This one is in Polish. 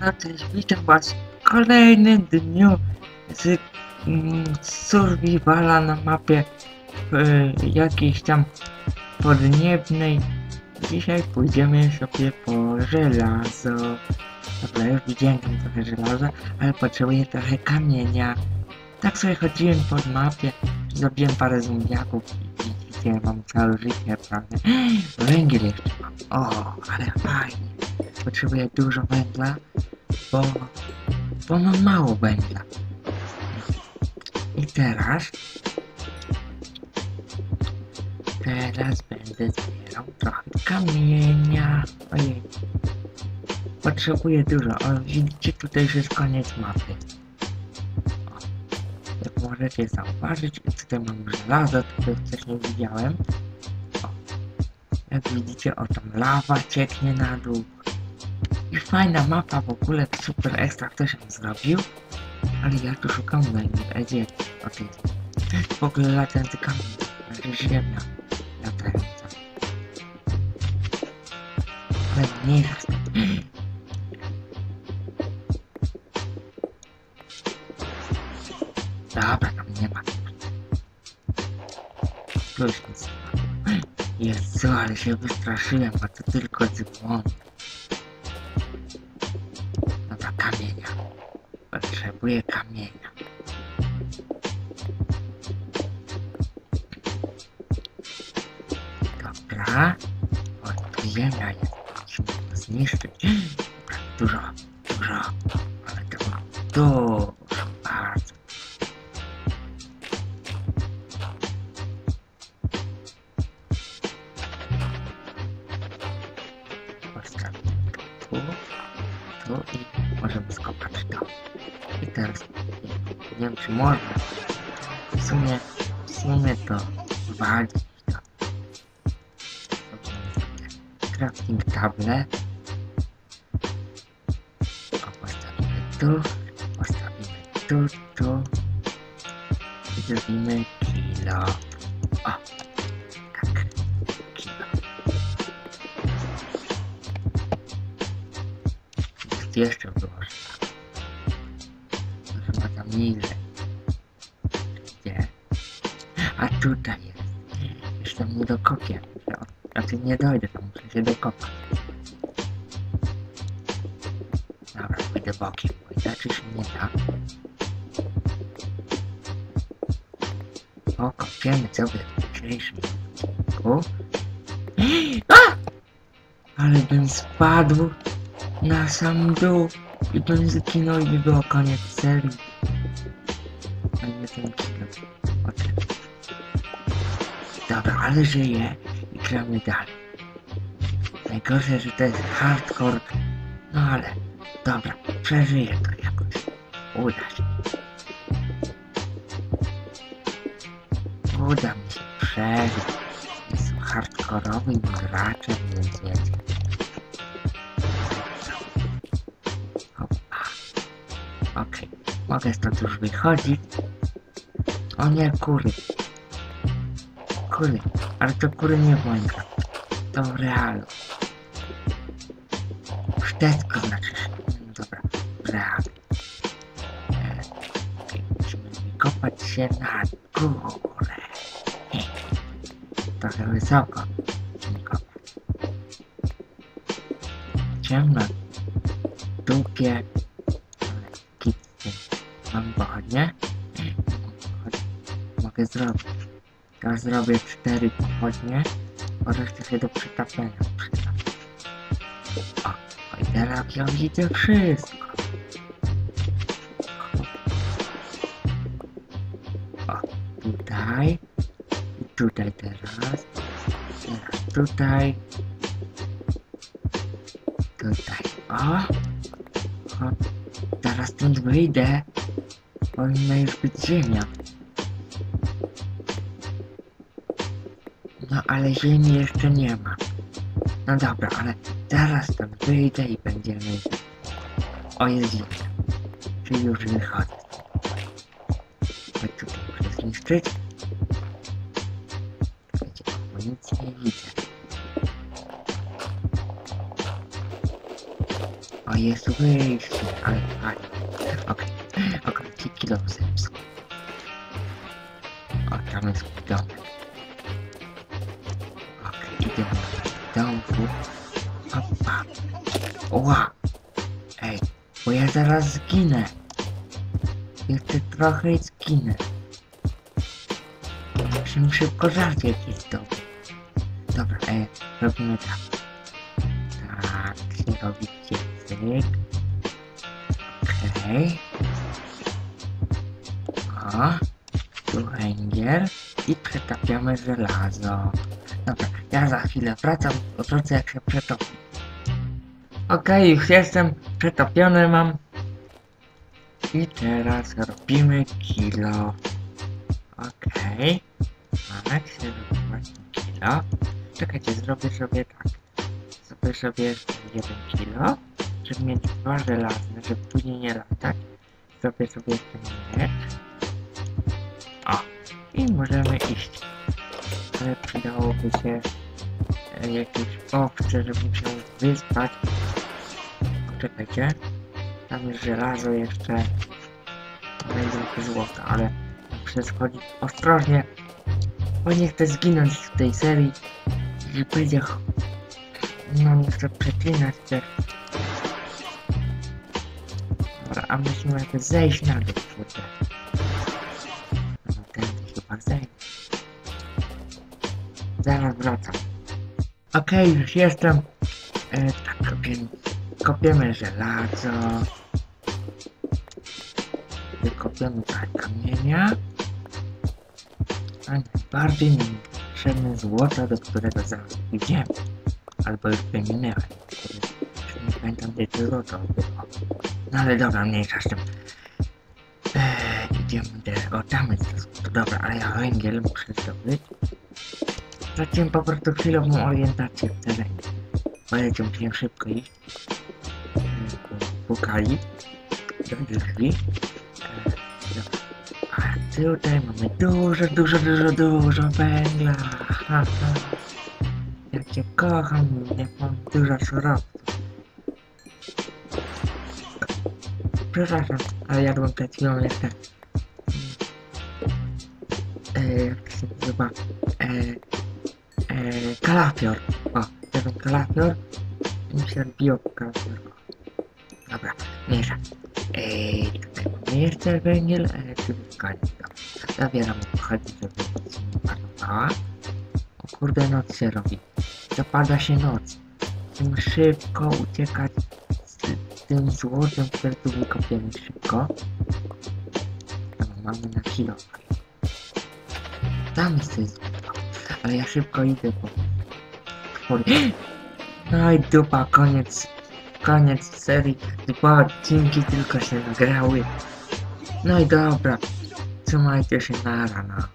No cześć, witam was w kolejnym dniu z mm, survivala na mapie y, jakiejś tam podniebnej. Dzisiaj pójdziemy sobie po żelazo. Dobra, już widziałem trochę żelaza, ale potrzebuję trochę kamienia. Tak sobie chodziłem po mapie, zrobiłem parę zombiaków i widzicie, mam całe życie, prawda? Węgiel jeszcze mam. O, ale fajnie. Potrzebuję dużo węgla, bo, bo mam mało węgla. I teraz, teraz będę zbierał trochę kamienia. Ojej. Potrzebuję dużo. O, widzicie, tutaj już jest koniec mapy. O, jak możecie zauważyć, tutaj mam żelazo, tutaj wcześniej widziałem. O, jak widzicie, o tam lawa cieknie na dół. I fajna mapa w ogóle, super ekstra ktoś ją zrobił. Ale ja tu szukam węgla, e, gdzie? Okej. Jest w ogóle latający kamień, znaczy ziemia latająca. Ale nie jest. Dobra, tam nie ma. Plus nic nie ma. Jezu, ale się wystraszyłem, bo to tylko dzwon. Potrzebuję kamienia. Dobra. O, tu ziemia jest. Musimy to zniszczyć. Dobra, dużo, dużo. Ale to mam dużo, wiem czy można. W sumie, w sumie to walić to. Crafting table. O, postawimy tu, postawimy tu, tu. I zrobimy kilo. O, tak, kilo. Jest jeszcze. To chyba tam niżej. Gdzie? A tutaj jest. Jeszcze mu dokopię. Znaczy nie dojdę, tam muszę się dokopać. Dobra, pójdę bokiem, pójdę, czy się nie da? Pokopiemy sobie w dzisiejszym odcinku. A! Ale bym spadł na sam dół i bym zginął i by było koniec serii. A nie ten kilo. Dobra, ale żyję i gramy dalej. Najgorsze, że to jest hardcore, no ale dobra, przeżyję to jakoś. Uda się. Uda mi się przeżyć. Jestem hardkorowym graczem, więc wiecie. Okej, mogę stąd już wychodzić. O nie, kury. Kury, ale to kury nie w. To w realu. Tesco znaczy Dobra, w realu. E, okej, musimy wykopać się na górę. Trochę wysoko. Kopać. Ciemno. Dupie. Kicy. Mam pochodnie? Mogę zrobić. Teraz zrobię cztery pochodnie, resztę się do przetapiania przyda. O, i teraz widzę wszystko. O, tutaj. I tutaj teraz. Teraz tutaj. Tutaj. O. o. Zaraz stąd wyjdę. Powinna już być ziemia. Ale ziemi jeszcze nie ma. No dobra, ale zaraz stąd wyjdę i będziemy... O, jest ziemia. Czyli już wychodzę. Chodź tutaj muszę zniszczyć. Czekajcie, bo nic nie widzę. O, jest wyjście, ale fajnie. Okej, okej, okay. kilo zepsuł. O, tam jest domek. Do domku. Opa. Ła! Ej, bo ja zaraz zginę. Jeszcze trochę i zginę. Musimy szybko żarcie jakieś dobre. Dobra, e, robimy tak. Tak, się robi cyk. Okej. O, tu węgiel i przetapiamy żelazo. Dobra, ja za chwilę wracam, wrócę jak się przetopi. Okej, już jestem przetopiony mam. I teraz robimy kilo. Okej. Tak, się robi właśnie kilo. Czekajcie, zrobię sobie tak. Zrobię sobie jeden kilo, żeby mieć dwa żelazne, żeby później nie latać. Zrobię sobie jeszcze miecz. O, i możemy iść. Ale przydałoby się jakieś owce, żeby się wyspać. Poczekajcie. Tam jest żelazo jeszcze. Będzie złoto, ale muszę schodzić ostrożnie. Bo nie chcę zginąć w tej serii. I będzie... No nie chcę przeklinać też. Dobra, a musimy jakoś zejść na dół, kurde. No tędy chyba zejść. Zaraz wracam. Okej, już jestem. E, tak, więc kopiemy żelazo. Wykopiemy tak kamienia. A najbardziej nam potrzebne złoto, do którego zaraz idziemy. Albo już wyminęła. Nie pamiętam gdzie to złoto było. No ale dobra, mniejsza z tym. Eee, idziemy. O, tam jest to złoto. Dobra, ale ja węgiel muszę zdobyć. Straciłem po prostu chwilową orientację w terenie. Polecę, musiałem szybko iść. Pukali. Do drzwi. Eee. A tutaj mamy dużo, dużo, dużo, dużo węgla. Ha, ha. Jak cię kocham, jak mam dużo surowców. Przepraszam, ale jadłem przed chwilą jeszcze... E, jak się nazywa? E, e, kalafior. O, jadłem kalafior. I mi się odbiło kalafior. Dobra, tutaj mamy jeszcze węgiel, e. Dobra, zabieram chodzi, żeby nic nie marnowała. O kurde, noc się robi. Zapada się noc. Musimy szybko uciekać z tym złotem, które tu wykopiemy szybko. Dobra, mamy na kilo. Tam jest. Ale ja szybko idę, bo... No i dupa, koniec. Koniec serii. Dwa odcinki tylko się nagrały. No i dobra. Trzymajcie się na rana.